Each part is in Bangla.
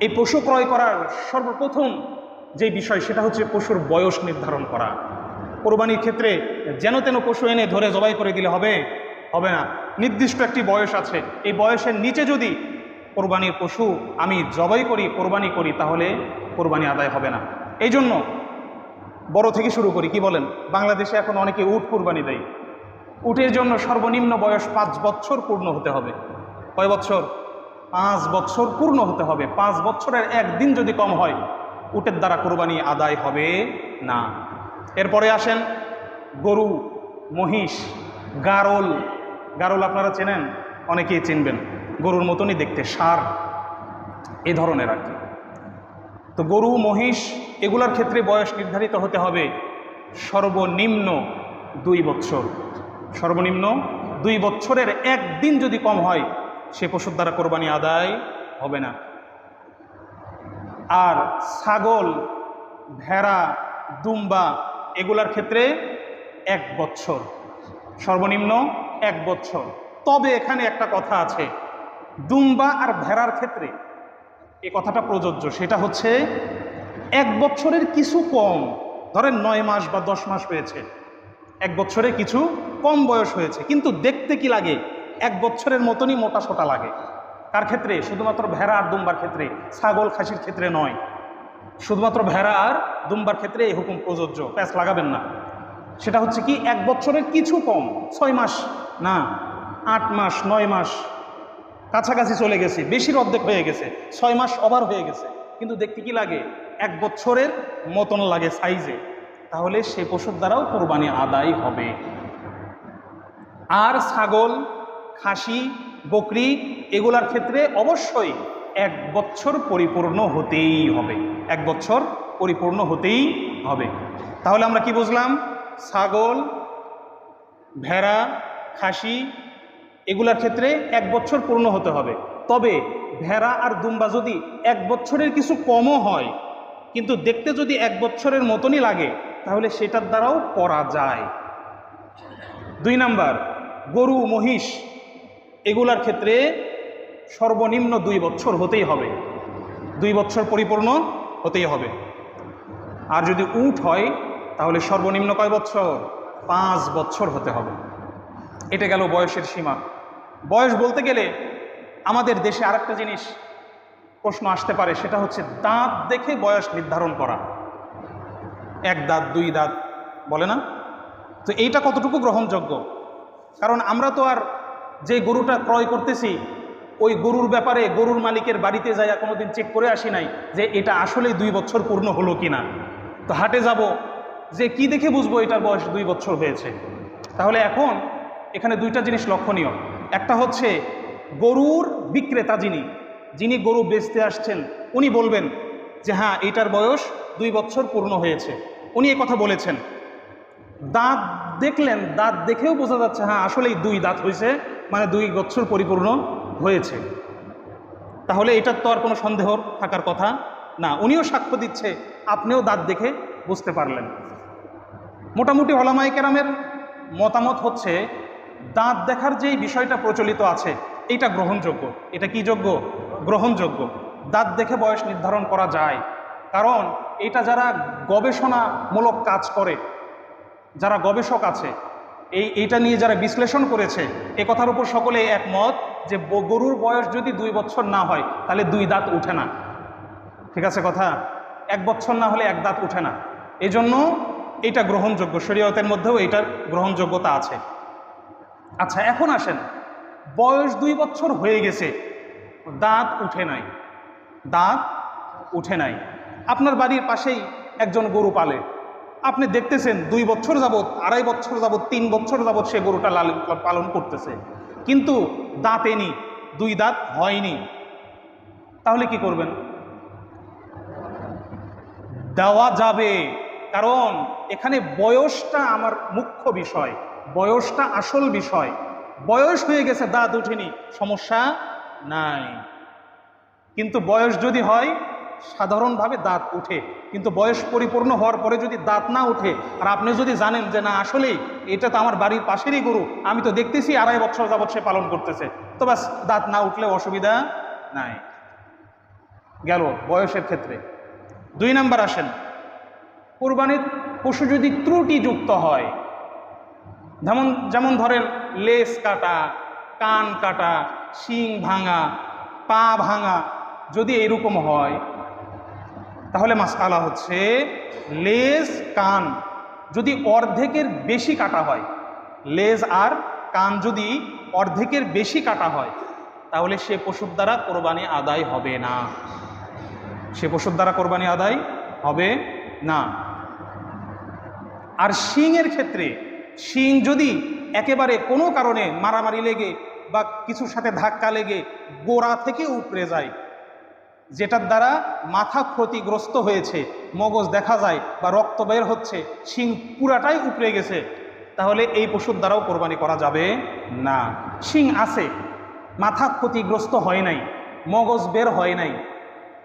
এই পশু ক্রয় করার সর্বপ্রথম যে বিষয়, সেটা হচ্ছে পশুর বয়স নির্ধারণ করা। কোরবানির ক্ষেত্রে যেন তেন পশু এনে ধরে জবাই করে দিলে হবে হবে না। নির্দিষ্ট একটি বয়স আছে। এই বয়সের নিচে যদি কোরবানির পশু আমি জবাই করি, কোরবানি করি, তাহলে কোরবানি আদায় হবে না। এই জন্য বড় থেকে শুরু করি, কি বলেন? বাংলাদেশে এখন অনেকে উট কোরবানি দেয়। উটের জন্য সর্বনিম্ন বয়স পাঁচ বছর পূর্ণ হতে হবে। কয় বছর? পাঁচ বছর পূর্ণ হতে হবে। পাঁচ বছরের একদিন যদি কম হয়, উটের দ্বারা কোরবানি আদায় হবে না। এরপরে আসেন গরু, মহিষ, গারল। গারল আপনারা চেনেন, অনেকেই চিনবেন। গরুর মতনই দেখতে সার, এ ধরনের আর কি। তো গরু, মহিষ, এগুলোর ক্ষেত্রে বয়স নির্ধারিত হতে হবে সর্বনিম্ন দুই বছর। সর্বনিম্ন দুই বছরের একদিন যদি কম হয় সে পশুর দ্বারা কোরবানি আদায় হবে না। আর ছাগল, ভেড়া, দুম্বা এগুলার ক্ষেত্রে এক বছর সর্বনিম্ন এক বছর তবে এখানে একটা কথা আছে, দুম্বা আর ভেড়ার ক্ষেত্রে এ কথাটা প্রযোজ্য। সেটা হচ্ছে এক বছরের কিছু কম, ধরেন নয় মাস বা দশ মাস হয়েছে। এক বছরে কিছু কম বয়স হয়েছে। কিন্তু দেখতে কি লাগে? এক বছরের মতনই মোটা সোটা লাগে। কার ক্ষেত্রে? শুধুমাত্র ভেড়া আর দুম্বার ক্ষেত্রে। ছাগল খাসির ক্ষেত্রে নয়। শুধুমাত্র ভেড়া আর দুম্বার ক্ষেত্রে এই হুকুম প্রযোজ্য। প্যাঁচ লাগাবেন না। সেটা হচ্ছে কি, এক বছরের কিছু কম। ছয় মাস? না। আট মাস? নয় মাস? কাছাকাছি চলে গেছে। বেশির অর্ধেক হয়ে গেছে। ছয় মাস ওভার হয়ে গেছে। কিন্তু দেখতে কি লাগে? এক বছরের মতন লাগে সাইজে। তাহলে সে পশুর দ্বারাও কোরবানি আদায় হবে। আর ছাগল খাসি, বকরি এগুলার ক্ষেত্রে অবশ্যই এক বছর পরিপূর্ণ হতেই হবে। এক বছর পরিপূর্ণ হতেই হবে। তাহলে আমরা কি বুঝলাম? ছাগল, ভেড়া, খাসি এগুলার ক্ষেত্রে এক বছর পূর্ণ হতে হবে। তবে ভেড়া আর দুম্বা যদি এক বছরের কিছু কমও হয়, কিন্তু দেখতে যদি এক বছরের মতনই লাগে, তাহলে সেটার দ্বারাও পরা যায়। দুই নাম্বার, গরু, মহিষ এগুলার ক্ষেত্রে সর্বনিম্ন দুই বছর হতেই হবে। দুই বছর পরিপূর্ণ হতেই হবে। আর যদি উট হয়, তাহলে সর্বনিম্ন কয় বছর পাঁচ বছর হতে হবে। এটা গেল বয়সের সীমা। বয়স বলতে গেলে আমাদের দেশে আরেকটা জিনিস প্রশ্ন আসতে পারে, সেটা হচ্ছে দাঁত দেখে বয়স নির্ধারণ করা। এক দাঁত, দুই দাঁত, বলে না? তো এইটা কতটুকু গ্রহণযোগ্য? কারণ আমরা তো আর যে গরুটা ক্রয় করতেছি, ওই গরুর ব্যাপারে গরুর মালিকের বাড়িতে যাইয়া কোনোদিন চেক করে আসি নাই যে এটা আসলেই দুই বছর পূর্ণ হলো কি না তো হাটে যাব, যে কি দেখে বুঝব এটার বয়স দুই বছর হয়েছে? তাহলে এখন এখানে দুইটা জিনিস লক্ষণীয়। একটা হচ্ছে গরুর বিক্রেতা যিনি যিনি গরু বেচতে আসছেন, উনি বলবেন যে হ্যাঁ এটার বয়স দুই বছর পূর্ণ হয়েছে। উনি কথা বলেছেন। দাঁত দেখলেন, দাঁত দেখেও বোঝা যাচ্ছে হ্যাঁ আসলেই দুই দাঁত হয়েছে। মানে দুই বছর পরিপূর্ণ হয়েছে। তাহলে এটার তো আর কোনো সন্দেহ থাকার কথা না। উনিও সাক্ষ্য দিচ্ছে, আপনিও দাঁত দেখে বুঝতে পারলেন। মোটামুটি হলামাই কেরামের মতামত হচ্ছে, দাঁত দেখার যেই বিষয়টা প্রচলিত আছে, এটা গ্রহণযোগ্য। এটা কি যোগ্য? গ্রহণযোগ্য। দাঁত দেখে বয়স নির্ধারণ করা যায়। কারণ এটা যারা গবেষণামূলক কাজ করে, যারা গবেষক আছে এই, এইটা নিয়ে যারা বিশ্লেষণ করেছে, এ কথার উপর সকলে একমত যে গরুর বয়স যদি দুই বছর না হয়, তাহলে দুই দাঁত উঠে না। ঠিক আছে কথা? এক বছর না হলে এক দাঁত উঠে না। এই জন্য এটা গ্রহণযোগ্য। শরীয়তের মধ্যেও এটার গ্রহণযোগ্যতা আছে। আচ্ছা এখন আসেন। বয়স দুই বছর হয়ে গেছে, দাঁত উঠে নাই। দাঁত উঠে নাই। আপনার বাড়ির পাশেই একজন গরু পালে। আপনি দেখতেছেন দুই বছর যাবৎ, আড়াই বছর যাবৎ, তিন বছর যাবৎ সে গরুটা লালন পালন করতেছে। কিন্তু দাঁতেনি দুই দাঁত হয়নি। তাহলে কি করবেন? দেওয়া যাবে। কারণ এখানে বয়সটা আমার মুখ্য বিষয়, বয়সটা আসল বিষয়। বয়স হয়ে গেছে, দাঁত উঠেনি, সমস্যা নাই। কিন্তু বয়স যদি হয় সাধারণভাবে দাঁত উঠে, কিন্তু বয়স পরিপূর্ণ হওয়ার পরে যদি দাঁত না উঠে, আর আপনি যদি জানেন যে না, আসলেই এটা তো আমার বাড়ির পাশেরই গরু, আমি তো দেখতেছি আড়াই বছর যাবৎ সে পালন করতেছে, তো ব্যাস দাঁত না উঠলে অসুবিধা নাই। গেল বয়সের ক্ষেত্রে। দুই নাম্বার আসেন। কোরবানির পশু যদি ত্রুটিযুক্ত হয়, যেমন যেমন ধরেন লেস কাটা, কান কাটা, শিং ভাঙা, পা ভাঙা, যদি এরকম হয় তাহলে মাসকালা হচ্ছে লেজ, কান যদি অর্ধেকের বেশি কাটা হয়, লেজ আর কান যদি অর্ধেকের বেশি কাটা হয়, তাহলে সে পশুর দ্বারা কোরবানি আদায় হবে না। সে পশুর দ্বারা কোরবানি আদায় হবে না। আর শিংয়ের ক্ষেত্রে, শিং যদি একেবারে কোনো কারণে মারামারি লেগে বা কিছুর সাথে ধাক্কা লেগে গোড়া থেকে উপড়ে যায় যেটার দ্বারা মাথা ক্ষতিগ্রস্ত হয়েছে, মগজ দেখা যায় বা রক্ত বের হচ্ছে, শিং পুরাটাই উপড়ে গেছে, তাহলে এই পশুর দ্বারাও কোরবানি করা যাবে না। শিং আছে, মাথা ক্ষতিগ্রস্ত হয় নাই, মগজ বের হয় নাই,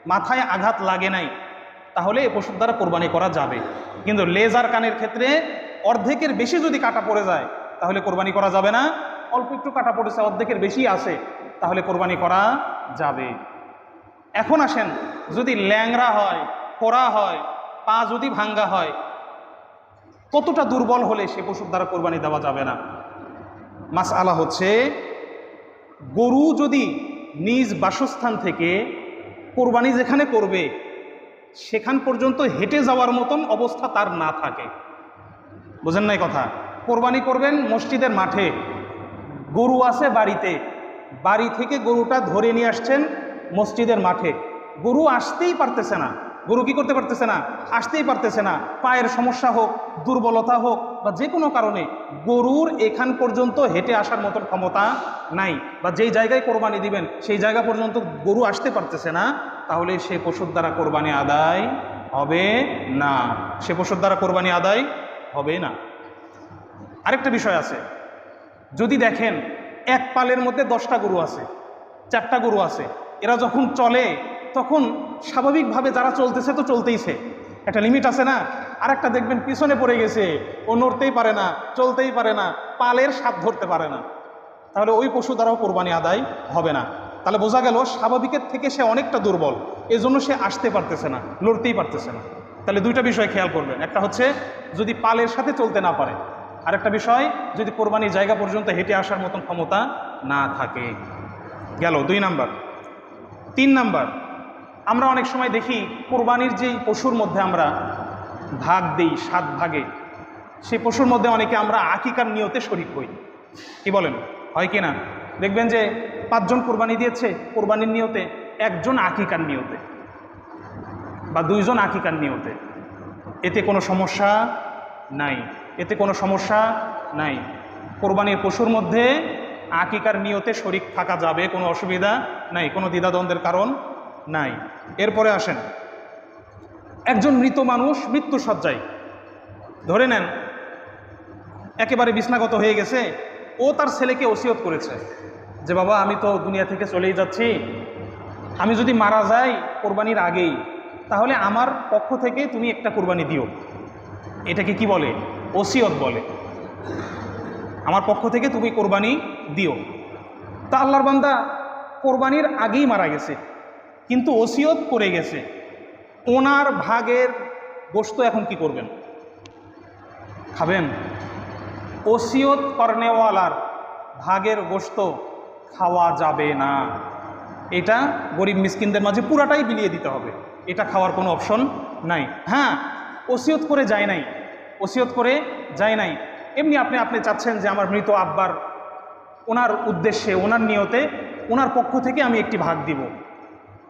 মাথায় আঘাত লাগে নাই, তাহলে এই পশুর দ্বারা কোরবানি করা যাবে। কিন্তু লেজার কানের ক্ষেত্রে অর্ধেকের বেশি যদি কাটা পড়ে যায়, তাহলে কোরবানি করা যাবে না। অল্প একটু কাটা পড়েছে, অর্ধেকের বেশি আছে, তাহলে কোরবানি করা যাবে। এখন আসেন, যদি ল্যাংরা হয় খোরা হয়, পা যদি ভাঙ্গা হয়, কতটা দুর্বল হলে সে পশুর দ্বারা কোরবানি দেওয়া যাবে না? মাস আলা হচ্ছে, গরু যদি নিজ বাসস্থান থেকে কোরবানি যেখানে করবে, সেখান পর্যন্ত হেঁটে যাওয়ার মতন অবস্থা তার না থাকে। বোঝেন নাই কথা? কোরবানি করবেন মসজিদের মাঠে, গরু আছে বাড়িতে, বাড়ি থেকে গরুটা ধরে নিয়ে আসছেন মসজিদের মাঠে। গরু আসতেই পারতেছে না। গরু কি করতে পারতেছে না? আসতেই পারতেছে না। পায়ের সমস্যা হোক, দুর্বলতা হোক বা যে কোনো কারণে গরুর এখান পর্যন্ত হেঁটে আসার মতন ক্ষমতা নাই বা যেই জায়গায় কোরবানি দিবেন, সেই জায়গা পর্যন্ত গরু আসতে পারতেছে না, তাহলে সে পশুর দ্বারা কোরবানি আদায় হবে না। সে পশুর দ্বারা কোরবানি আদায় হবে না। আরেকটা বিষয় আছে। যদি দেখেন, এক পালের মধ্যে দশটা গরু আছে, চারটা গরু আছে এরা যখন চলে, তখন স্বাভাবিকভাবে যারা চলতেছে তো চলতেইছে একটা লিমিট আছে না? আর একটা দেখবেন পিছনে পড়ে গেছে, ও নড়তেই পারে না, চলতেই পারে না, পালের স্বাদ ধরতে পারে না। তাহলে ওই পশু দ্বারাও কোরবানি আদায় হবে না। তাহলে বোঝা গেল, স্বাভাবিকের থেকে সে অনেকটা দুর্বল এই জন্য সে আসতে পারতেছে না, লড়তেই পারতেছে না। তাহলে দুইটা বিষয় খেয়াল করবেন। একটা হচ্ছে, যদি পালের সাথে চলতে না পারে, আরেকটা বিষয়, যদি কোরবানির জায়গা পর্যন্ত হেঁটে আসার মতন ক্ষমতা না থাকে। গেল দুই নাম্বার। তিন নাম্বার, আমরা অনেক সময় দেখি কোরবানির যেই পশুর মধ্যে আমরা ভাগ দেই, সাত ভাগে, সেই পশুর মধ্যে অনেকে আমরা আকিকার নিয়তে শরিক হই। কি বলেন? হয় কি না? দেখবেন যে পাঁচজন কোরবানি দিয়েছে, কোরবানির নিয়তে একজন আকিকার নিয়তে বা দুইজন আকিকার নিয়তে। এতে কোনো সমস্যা নাই। এতে কোনো সমস্যা নাই। কোরবানির পশুর মধ্যে আকিকার নিয়তে শরিক থাকা যাবে, কোনো অসুবিধা নাই, কোনো দ্বিধাদ্বন্দ্বের কারণ নাই। এরপরে আসেন। একজন মৃত মানুষ মৃত্যু সজ্জায় ধরে নেন, একেবারে বিছনাগত হয়ে গেছে, ও তার ছেলেকে ওসিয়ত করেছে যে, বাবা, আমি তো দুনিয়া থেকে চলেই যাচ্ছি। আমি যদি মারা যাই কোরবানির আগেই, তাহলে আমার পক্ষ থেকে তুমি একটা কোরবানি দিও। এটাকে কি বলে? ওসিয়ত বলে। আমার পক্ষ থেকে তুমি কোরবানি দিও। তা আল্লাহর বান্দা কোরবানির আগেই মারা গেছে, কিন্তু ওসিয়ত করে গেছে। ওনার ভাগের গোস্ত এখন কি করবেন? খাবেন? ওসিয়ত কর্নেওয়ালার ভাগের গোস্ত খাওয়া যাবে না। এটা গরিব মিসকিনদের মাঝে পুরাটাই বিলিয়ে দিতে হবে। এটা খাওয়ার কোনো অপশন নাই। হ্যাঁ ওসিয়ত করে যায় নাই। ওসিয়ত করে যায় নাই। এমনি আপনি আপনি চাচ্ছেন যে আমার মৃত আব্বার, ওনার উদ্দেশ্যে, ওনার নিয়তে, ওনার পক্ষ থেকে আমি একটি ভাগ দিব।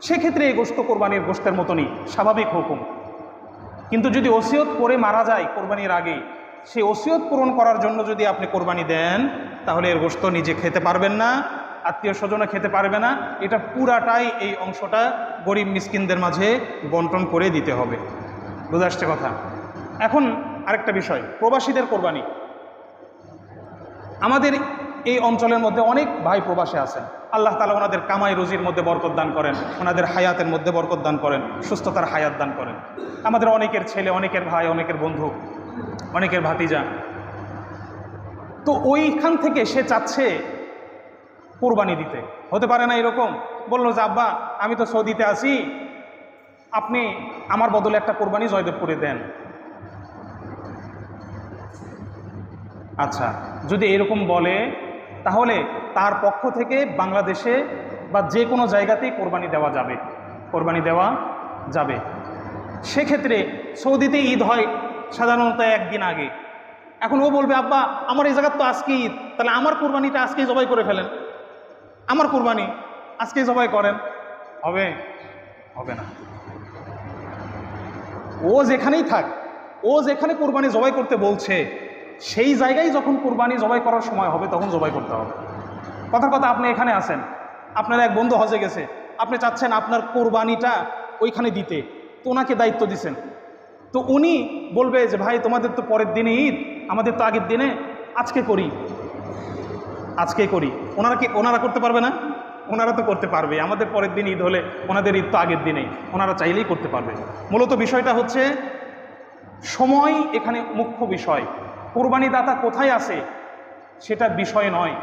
সেক্ষেত্রে এই গোস্ত কোরবানির গোস্তের মতনই স্বাভাবিক হুকুম। কিন্তু যদি ওসিয়ত করে মারা যায় কোরবানির আগে সেই ওসিয়ত পূরণ করার জন্য যদি আপনি কোরবানি দেন, তাহলে এর গোস্ত নিজে খেতে পারবেন না, আত্মীয় স্বজনে খেতে পারবে না। এটা পুরাটাই এই অংশটা গরিব মিসকিনদের মাঝে বন্টন করে দিতে হবে। বুঝে আসছে কথা? এখন আরেকটা বিষয়, প্রবাসীদের কোরবানি। আমাদের এই অঞ্চলের মধ্যে অনেক ভাই প্রবাসে আছেন। আল্লাহ তালা ওনাদের কামাই রুজির মধ্যে বরকত দান করেন, ওনাদের হায়াতের মধ্যে বরকত দান করেন, সুস্থতার হায়াত দান করেন। আমাদের অনেকের ছেলে, অনেকের ভাই, অনেকের বন্ধু, অনেকের ভাতিজা। তো ওইখান থেকে সে চাচ্ছে কোরবানি দিতে। হতে পারে না এরকম। বলল যে, আব্বা, আমি তো সৌদিতে আছি। আপনি আমার বদলে একটা কোরবানি জয়দেবপুরে দেন। আচ্ছা যদি এরকম বলে, তাহলে তার পক্ষ থেকে বাংলাদেশে বা যে কোনো জায়গাতেই কোরবানি দেওয়া যাবে। কোরবানি দেওয়া যাবে। সেক্ষেত্রে সৌদিতে ঈদ হয় সাধারণত একদিন আগে। এখন ও বলবে, আব্বা, আমার এই জায়গার তো আজকে ঈদ, তাহলে আমার কোরবানিটা আজকে জবাই করে ফেলেন। আমার কোরবানি আজকে জবাই করেন। হবে? হবে না। ও যেখানেই থাক, ও যেখানে কোরবানি জবাই করতে বলছে সেই জায়গায় যখন কোরবানি জবাই করার সময় হবে, তখন জবাই করতে হবে। কথার কথা, আপনি এখানে আছেন। আপনার এক বন্ধু হজে গেছে। আপনি চাচ্ছেন আপনার কোরবানিটা ওইখানে দিতে। তো ওনাকে দায়িত্ব দিছেন। তো উনি বলবে যে, ভাই, তোমাদের তো পরের দিনে ঈদ। আমাদের তো আগের দিনে আজকে করি। আজকে করি। ওনারা কি, ওনারা করতে পারবে না? ওনারা তো করতে পারবে। আমাদের পরের দিন ঈদ হলে ওনাদের ঈদ তো আগের দিনেই। ওনারা চাইলেই করতে পারবে। মূলত বিষয়টা হচ্ছে, সময় এখানে মুখ্য বিষয়। কোরবানি দাতা কোথায় আছে, সেটা বিষয় নয়।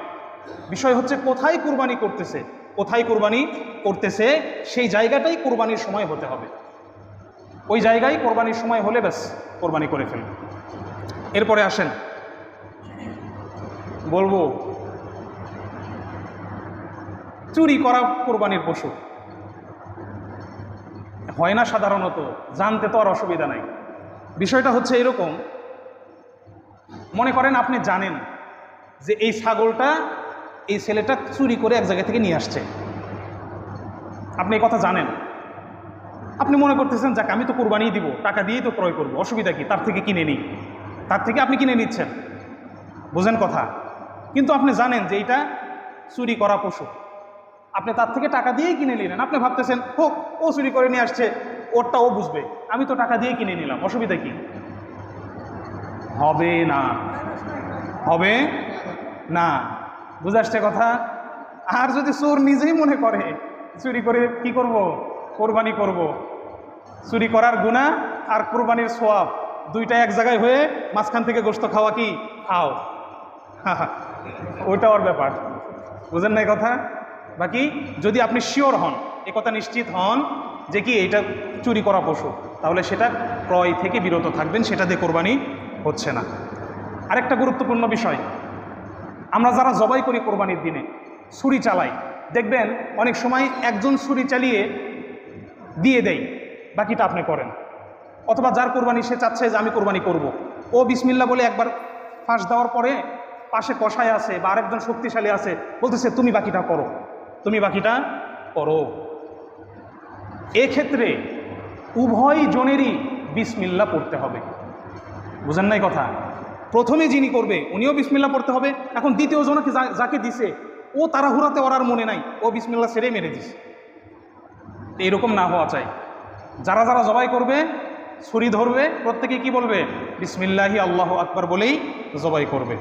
বিষয় হচ্ছে কোথায় কোরবানি করতেছে, কোথায় কোরবানি করতেছে, সেই জায়গাটাই কোরবানির সময় হতে হবে। ওই জায়গায় কোরবানির সময় হলে ব্যাস কোরবানি করে ফেলবে। এরপরে আসেন। বলব, চুরি করা কোরবানির পশু। হয় না সাধারণত, জানতে তো আর অসুবিধা নাই। বিষয়টা হচ্ছে এরকম মনে করেন আপনি জানেন যে এই ছাগলটা, এই ছেলেটা চুরি করে এক জায়গা থেকে নিয়ে আসছে। আপনি এই কথা জানেন। আপনি মনে করতেছেন, যাক, আমি তো কোরবানি দিব, টাকা দিয়েই তো ক্রয় করব, অসুবিধা কি? তার থেকে কিনে নিই। তার থেকে আপনি কিনে নিচ্ছেন। বোঝেন কথা? কিন্তু আপনি জানেন যে এইটা চুরি করা পশু। আপনি তার থেকে টাকা দিয়েই কিনে নিলেন। আপনি ভাবতেছেন, হোক, ও চুরি করে নিয়ে আসছে, ওরটা ও বুঝবে। আমি তো টাকা দিয়ে কিনে নিলাম, অসুবিধা কি? হবে না। হবে না। বুঝে আসছে কথা? আর যদি চোর নিজেই মনে করে, চুরি করে কি করব? কোরবানি করব। চুরি করার গুণা আর কোরবানির সোয়াব দুইটা এক জায়গায় হয়ে মাঝখান থেকে গোস্ত খাওয়া কি? খাও। ওইটা ওর ব্যাপার। বুঝেন না কথা? বাকি, যদি আপনি শিওর হন, এ কথা নিশ্চিত হন যে কি, এটা চুরি করা পশু। তাহলে সেটা ক্রয় থেকে বিরত থাকবেন, সেটা দিয়ে কোরবানি হচ্ছে না। আরেকটা গুরুত্বপূর্ণ বিষয়, আমরা যারা জবাই করি কোরবানির দিনে, ছুরি চালাই, দেখবেন অনেক সময় একজন ছুরি চালিয়ে দিয়ে দেয়, বাকিটা আপনি করেন। অথবা যার কোরবানি সে চাচ্ছে যে আমি কোরবানি করব। ও বিসমিল্লা বলে একবার ফাঁস দেওয়ার পরে পাশে কষায় আছে বা আরেকজন শক্তিশালী আছে, বলতেছে, তুমি বাকিটা করো, তুমি বাকিটা করো। এক্ষেত্রে উভয় জনেরই বিসমিল্লা পড়তে হবে। বুঝেন নাই কথা? প্রথমে যিনি করবে, উনিও বিসমিল্লা পড়তে হবে। এখন দ্বিতীয় জনকে যাকে দিছে, ও তাড়াহুড়াতে ওরার মনে নাই। ও বিসমিল্লা সেরে মেরে দিছে। এইরকম না হওয়া চাই। যারা যারা জবাই করবে, ছুরি ধরবে, প্রত্যেকে কি বলবে? বিসমিল্লাহি আল্লাহ আকবর বলেই জবাই করবে।